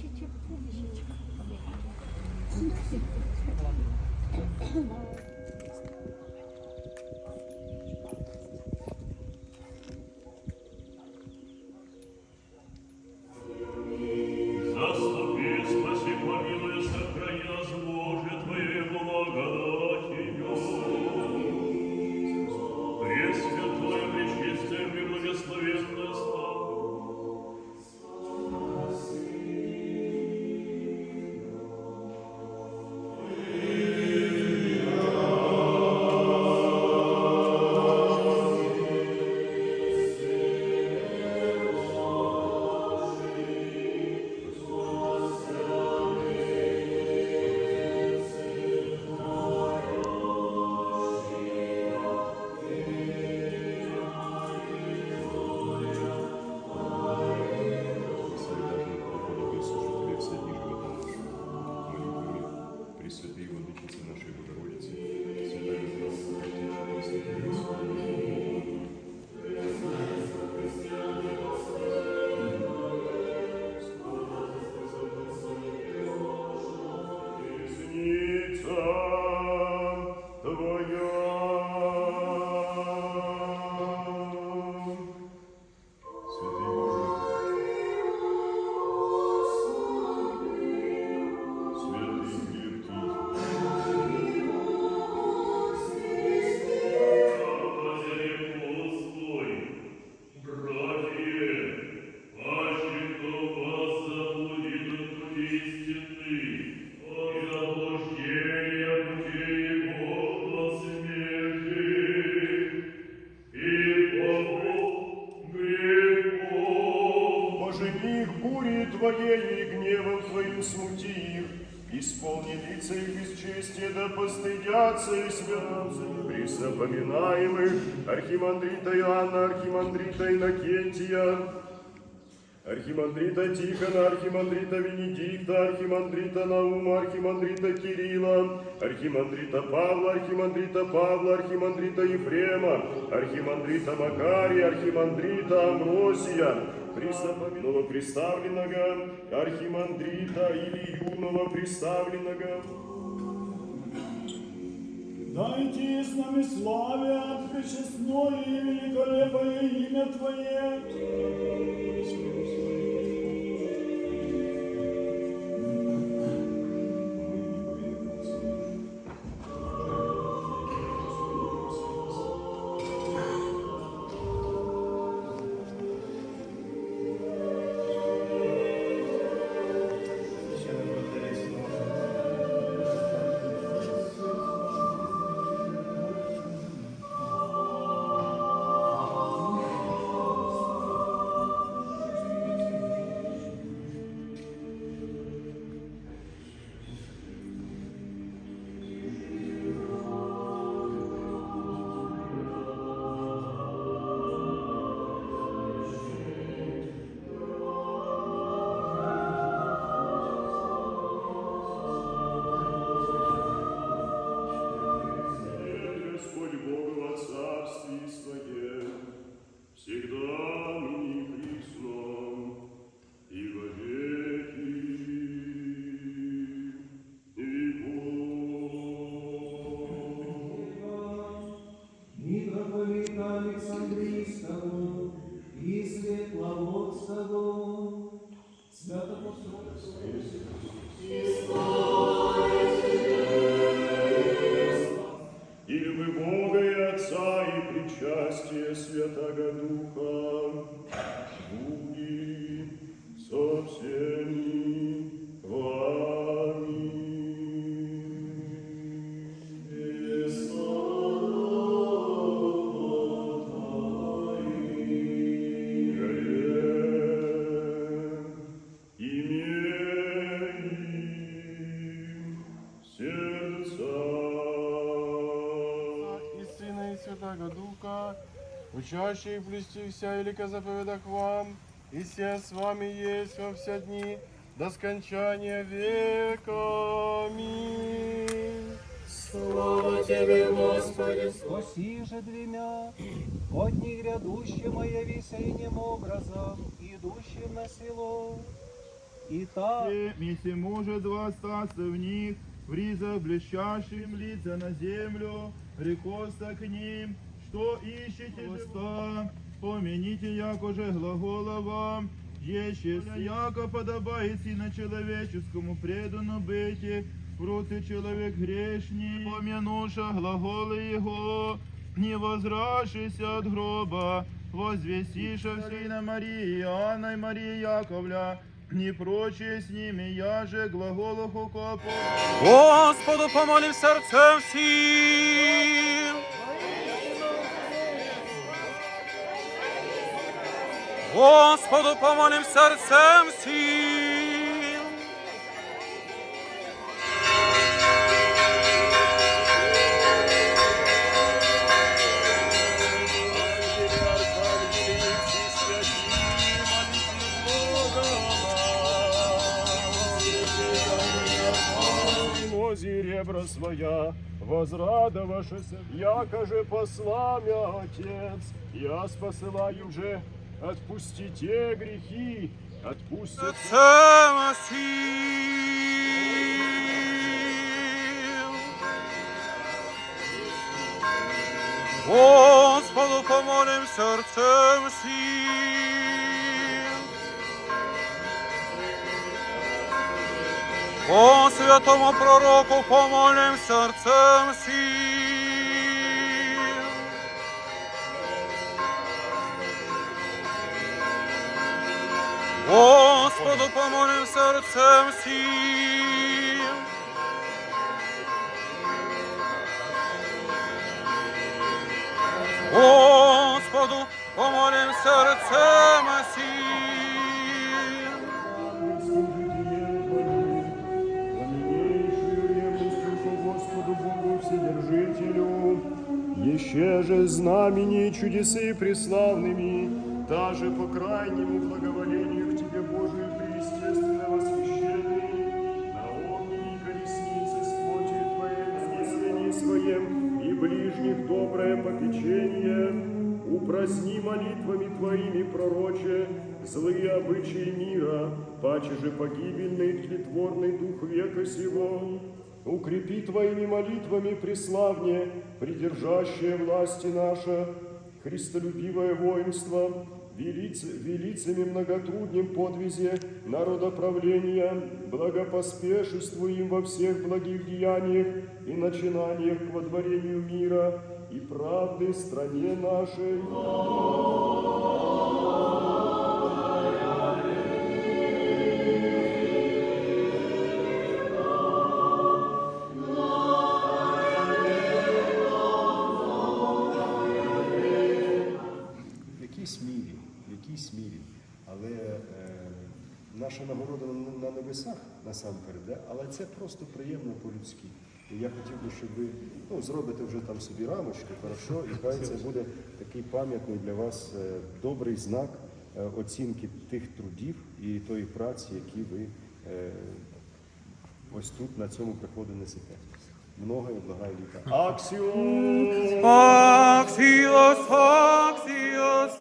Thank you. Твоя. Твоей и гневом Твоим смути их, исполни лица их бесчестия, да постыдятся и святотся. Присопоминаемых архимандрита Иоанна, архимандрита Иннокентия, Архимандрита Тихона, архимандрита Венедикта, архимандрита Наума, архимандрита Кирилла, архимандрита Павла, архимандрита Павла, архимандрита Ефрема, архимандрита Макария, архимандрита Амвросия, присопомянного представленного, архимандрита Илью новоприставленного, Дайте с нами славят пречестное и великолепное имя Твое. Святого Духа, учащие плести вся велика заповедах вам, и все с вами есть во все дни до скончания века. Аминь. Слава Тебе, Господи! Спаси же двумя, от них грядущим явися иним образом, идущим на село. и так Если может восстаться в них, вризав блещащим лица на землю, рекоста к ним, что ищете живоста, помяните, як уже глагола вам, еще яко подобает сына человеческому предану быти, проти человек грешний, помянуша глаголы его, не возрашися от гроба, возвестиша сына Марии, Анна и Марии Яковля, не прочие с ними, я же глаголах укопу. Господу помолим сердцем всім. Господу помолим сердцем всім. Мози ребра своя, возрадовавшись, яко же посла мя Отец, я спосылаю же, отпустите грехи, отпустите Серцем всім. Господу помолим серцем всім. О святому пророку помолим серцем всім. Господу помолим серцем всім. Господу помолим серцем всім. Господу Богу Вседержителю, еще же знамени чудесы преславными, даже по крайнему благоволению ближних доброе попечение, упраздни молитвами Твоими, пророче, злые обычаи мира, паче же погибельный тлетворный дух века сего, укрепи Твоими молитвами преславнее, придержащее власти наша, христолюбивое воинство, велиц, велицами многотруднем подвизе народоправления, благопоспешествуем во всех благих деяниях и начинаниях к водворению мира и правды стране нашей. Наша нагорода на, небесах насамперед, да? але це просто приємно по-людськи. І я хотів би, щоб ви ну, зробите вже там собі рамочку, хорошо, і хай це буде такий пам'ятний для вас е, добрий знак е, оцінки тих трудів і тої праці, які ви е, ось тут на цьому приходу несете. Много і благає літа. Аксиос! Аксіос, Аксіос.